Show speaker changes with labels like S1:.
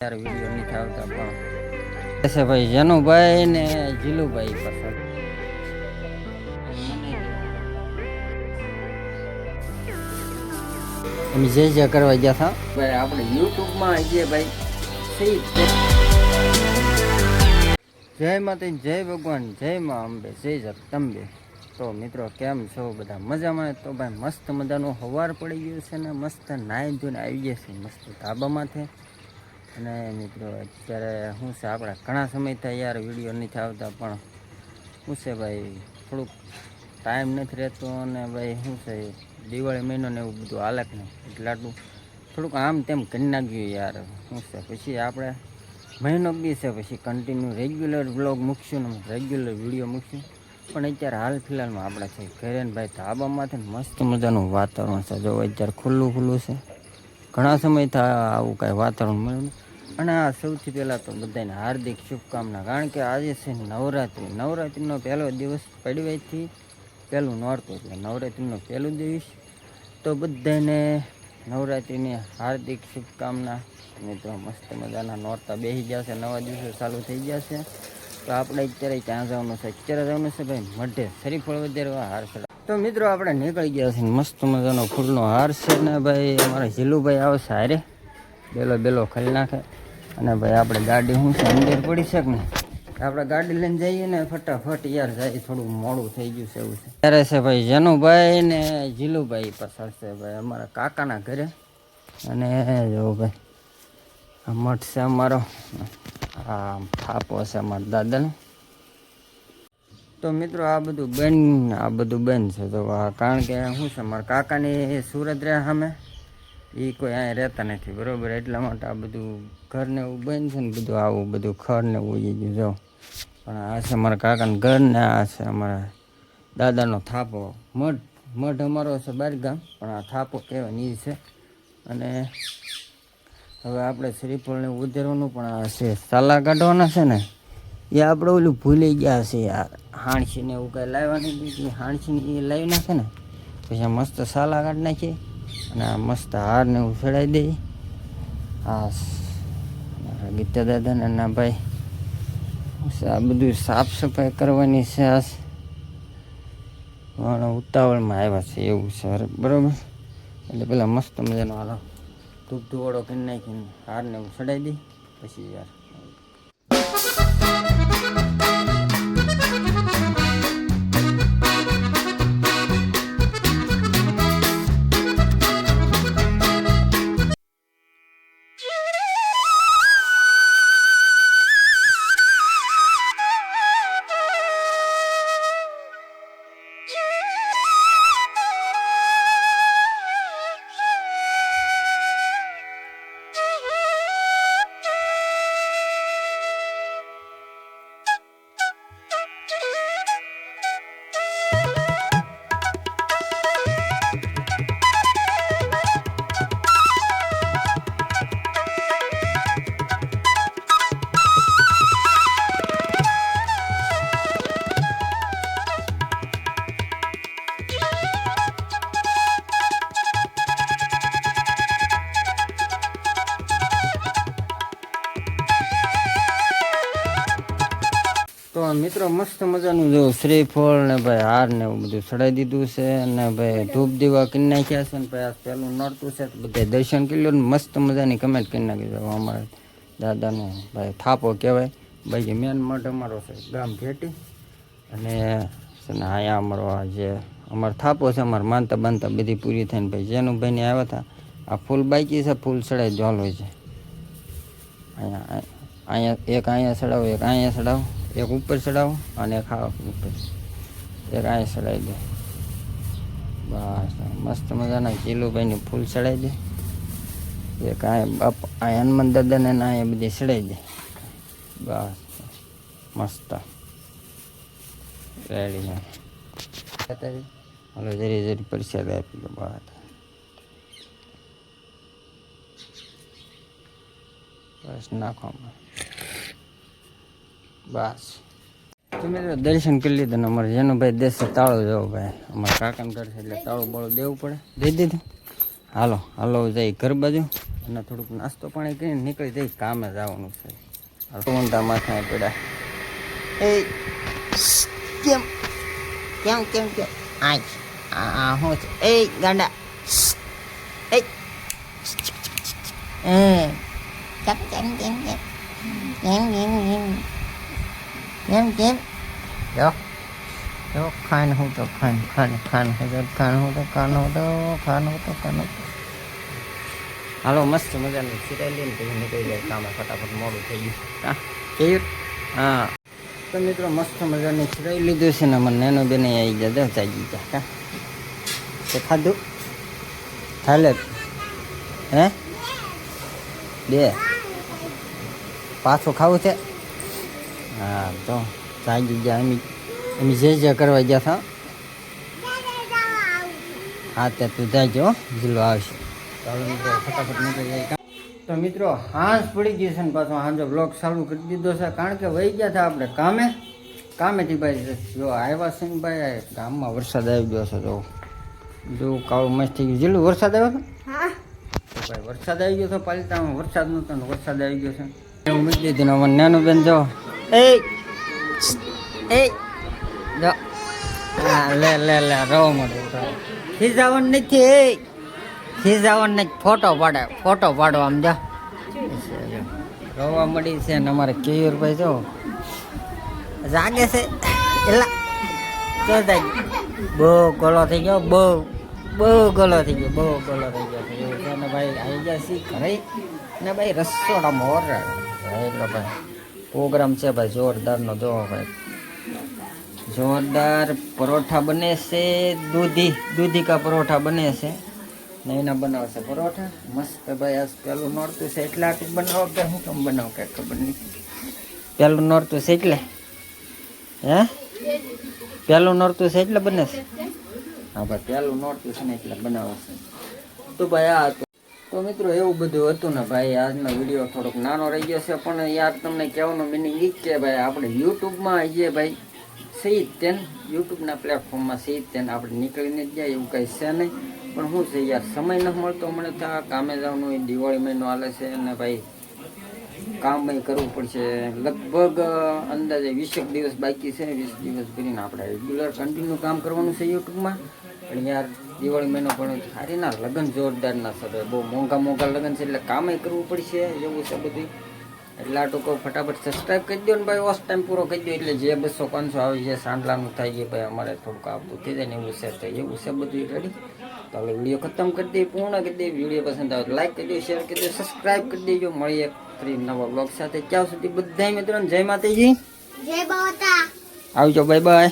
S1: ત્યારે વીડિયો નથી આવતા પણ. છે ભાઈ જનુભાઈ ને જીલુભાઈ પસંદ. અમે જે જે કરવા ગયા હતા, ભાઈ આપણે યુટ્યુબમાં આવીએ ભાઈ. જય માતા જય ભગવાન, જય મા અંબે, જય જગદંબે તો મિત્રો, કેમ છો બધા? મજામાં? તો ભાઈ મસ્ત મજાનો હવાર પડી ગયો છે ને, મસ્ત નાહી ધોઈને આવી ગયા છે મસ્ત ધાબામાંથી અને મિત્રો, અત્યારે શું છે, આપણે ઘણા સમય થાય યાર વીડિયો નથી આવતા, પણ શું છે ભાઈ, થોડુંક ટાઈમ નથી રહેતો અને ભાઈ શું છે, દિવાળી મહિનો ને એવું બધું હાલક ને એટલે આટલું થોડુંક આમ તેમ કરી નાખ્યું યાર. શું છે, પછી આપણે મહિનો બી છે, પછી કન્ટિન્યુ રેગ્યુલર બ્લોગ મૂકશું ને રેગ્યુલર વીડિયો મૂકશું. પણ અત્યારે હાલ ફિલહાલમાં આપણે છે, ઘરે ભાઈ ધાબામાંથી મસ્ત મજાનું વાતાવરણ છે. જો અત્યારે ખુલ્લું ખુલ્લું છે. ઘણા સમયથી આ- આવું કાંઈ વાતાવરણ મળ્યું અને આ સૌથી પહેલાં તો બધાને હાર્દિક શુભકામના, કારણ કે આજે છે નવરાત્રિ. નવરાત્રિનો પહેલો દિવસ પડવાથી પહેલું નોરતું એટલે નવરાત્રિનો પહેલું દિવસ. તો બધાને નવરાત્રિની હાર્દિક શુભકામના. મિત્રો મસ્ત મજાના નોરતા બેસી જશે નવા દિવસો ચાલુ થઈ જશે તો આપણે અત્યારે ક્યાં જવાનું છે? અત્યારે જવાનું છે ભાઈ મઢે. શરીફળ વધારવા, હાર તો મિત્રો આપણે નીકળી ગયા છે મસ્ત મજાનો ફૂલનો હાર છે ને ભાઈ, અમારા ઝીલુભાઈ આવશે હારે. બેલો બેલો ખાલી નાખે. અને ભાઈ, આપણે ગાડી શું છે, અંદર પડી છે ને આપણે ગાડી લઈને જઈએ ને ફટાફટ યાર જાય, થોડું મોડું થઈ ગયું છે એવું છે. ત્યારે છે ભાઈ, જનુભાઈ ને જીલુભાઈ પસાર છે ભાઈ, અમારા કાકાના ઘરે. અને જો ભાઈ મઠ છે અમારો. આ થાપો છે અમારા દાદાનો. તો મિત્રો આ બધું બેન, આ બધું બેન છે. તો કારણ કે શું છે, મારા કાકાની સુરત રહ્યા સામે એ કોઈ અહીંયા રહેતા નથી, બરોબર? એટલા માટે આ બધું ઘરને એવું બેન છે ને, બધું આવું બધું ખર ને ઉઈ ગયું જો પણ આ છે મારા કાકાનું ઘર ને, આ છે અમારા દાદાનો થાપો. મઢ મઢ અમારો છે બારગામ, પણ આ થાપો કહેવાય ને છે. અને હવે આપણે શ્રીફળને ઉધેરવાનું, પણ આ છે સાલા કાઢવાના છે ને એ આપણે ઓલું ભૂલી ગયા છે યાર હાણસીને એવું કાંઈ લાવવાની દીધી હાણસીને એ લાવી નાખે ને, પછી આ મસ્ત સાલા કાઢી નાખીએ અને આ મસ્ત હારને એવું ચડાવી દઈએ આ ગીતા દાદાને ના ભાઈ, આ બધું સાફ સફાઈ કરવાની છે આ પણ ઉતાવળમાં આવ્યા છે એવું છે બરોબર? એટલે પેલા મસ્ત મજાનો હાલો ધૂપ ધુવાડો કરી નાખીને હારને એવું ચડાવી દઈ પછી યાર મિત્રો મસ્ત મજાનું જો શ્રીફળ ને ભાઈ હાર ને એવું બધું ચડાવી દીધું છે અને ભાઈ ધૂપ દીવા કરી નાખ્યા છે ને ભાઈ આ પહેલું નડતું છે બધા દર્શન કરી લો ને મસ્ત મજાની કમેન્ટ કરી નાખી દો અમારા દાદાનો ભાઈ થાપો કહેવાય. ભાઈ મેન મઠ અમારો છે, ગામ ભેટી અને છે અહીંયા અમારો આ જે અમારો થાપો છે, અમારે માનતા બાંધતા બધી પૂરી થઈને ભાઈ જેનું ભાઈને આવ્યા હતા. આ ફૂલ બાકી છે, ફૂલ ચડાવી જોલ હોય છે. અહીંયા અહીંયા એક અહીંયા ચડાવો, એક અહીંયા ચડાવો. એક ઉપર ચડાવો અને એક હા ઉપર. એક આ ચડાવી દે. બસ, મસ્ત મજાના ચીલુભાઈની ફૂલ ચડાવી દે. એક આ હનુમાન દાદાને ના અહીંયા બધી ચડાવી દે. બસ, મસ્ત. રેડી હલો, જરી જરી પરસાદ આપી દો, બસ. બસ નાખવામાં બસ. તમે દર્શન કરી લીધા ને અમારે જેનો ભાઈ દેશે તાળું જવો ભાઈ. અમારે કાકાને છે એટલે તાળું બાળું દેવું પડે. દઈ દીધું. હાલો હાલો જઈ ઘર બાજુ. અને થોડુંક નાસ્તો પાણી કરીને નીકળી જઈ. કામે જવાનું છે. ઊંડા માથા પડ્યા.
S2: એ કેમ કેમ કેમ કેમ? આ આ હું છે? એ, ગાંડા. એ. કેમ કેમ કેમ કેમ? કેમ કેમ કેમ? કેમ કેમ જો જો ખાન હું તો ખાન ખાન ખાન ખાન હું તો ખાન હું તો ખાન હું તો ખાન
S1: હાલો મસ્ત મજાની સિરાઈ લઈને પછી નીકળી જાય કામે ફટાફટ મોડું થઈ ગયું હા કેવું હા તો મિત્રો મસ્ત મજાની સિરાઈ લીધું છે ને મને નેનો બેને આવી ગયા દો ચાગી ગયા હા તે ખાધું હાલે હે બે પાછું ખાવું છે હા તો સાંજ ગયા એમ એમ જે જે કરવા ગયા હતા. હા તે તું જાજો જિલ્લો આવશે. ચાલો મિત્રો ફટાફટ નીકળી તો મિત્રો હાંસ પડી ગઈ છે ને પાછો હાંજો બ્લોક ચાલુ કરી દીધો છે. કારણ કે વહી ગયા હતા આપણે કામે. કામેથી ભાઈ જો આવ્યા છે ને ભાઈ ગામમાં વરસાદ આવી ગયો છે જો. જો કાળું મસ્ત થઈ ગયું. જેટલું વરસાદ આવ્યો હતો? ભાઈ વરસાદ આવી ગયો હતો પાલિતામાં વરસાદ નહોતો ને વરસાદ આવી ગયો છે. એવું મૂકી દીધું. નાનું બેન જો એ એ હા લે લે લે રવો મળ્યું ખીજાવાનું નથી ખીજાવાનું નથી ફોટો પાડે ફોટો પાડો આમ જા રવા મળી છે ને અમારે કેયુરભાઈ જો જાગે છે એલા તો બહુ ગોલો થઈ ગયો બહુ બહુ ગોલો થઈ ગયો બહુ ગોલો થઈ ગયો ને ભાઈ આવી ગયા સી ઘરે ને ભાઈ રસોડા મોર એટલે ભાઈ પ્રોગ્રામ છે ભાઈ, જોરદારનો જોવો ભાઈ જોરદાર પરોઠા બને છે, દૂધી દૂધી કા પરોઠા બને છે. ને એના બનાવશે પરોઠા. મસ્ત ભાઈ આ પેલું નોરતું છે એટલે આટલું બનાવો કે હું કેમ બનાવું કે ખબર નહીં. પેલું નોરતું છે એટલે? હે? પેલું નોરતું છે એટલે બને છે? હા ભાઈ પેલું નોરતું છે ને એટલે બનાવે છે. તો ભાઈ આ તો મિત્રો એવું બધું હતું ને ભાઈ, આજનો વીડિયો થોડોક નાનો રહી ગયો છે, પણ યાર તમને કહેવાનો મિનિંગ એ જ કે ભાઈ, આપણે યુટ્યુબમાં આવીએ ભાઈ, સહી તેન યુટ્યુબના પ્લેટફોર્મમાં સહી તેન આપણે નીકળીને જ જાય, એવું કંઈ છે નહીં. પણ શું છે યાર, સમય ન મળતો, મને ત્યાં કામે જવાનું દિવાળી મહિનો હાલે છે, અને ભાઈ, કામ ભાઈ કરવું પડશે. લગભગ અંદાજે વીસેક દિવસ બાકી છે, વીસ દિવસ કરીને આપણે રેગ્યુલર કન્ટિન્યુ કામ કરવાનું છે યુટ્યુબમાં. પણ યાર દિવાળી મહિનો પણ સારી ના લગ્ન જોરદાર ના છે બહુ મોંઘા મોંઘા લગ્ન છે એટલે કામે કરવું પડશે એવું છે બધું એટલે આ ટૂંકો ફટાફટ સબસ્ક્રાઈબ કરી દો ને ભાઈ ઓસ ટાઈમ પૂરો કરી દો એટલે જે બસો પાંચસો આવે છે સાંડલાનું થાય છે ભાઈ અમારે થોડુંક આવતું થઈ જાય ને એવું છે તો એવું છે બધું રેડી તો હવે વીડિયો ખતમ કરી દઈએ પૂર્ણ કરી દઈએ. વીડિયો પસંદ આવે તો લાઈક કરી દો શેર કરી દો સબસ્ક્રાઈબ કરી દેજો. મળીએ ફરી નવા બ્લોગ સાથે. ત્યાં સુધી બધા મિત્રોને જય માતાજી.
S3: જય
S1: આવજો બાય બાય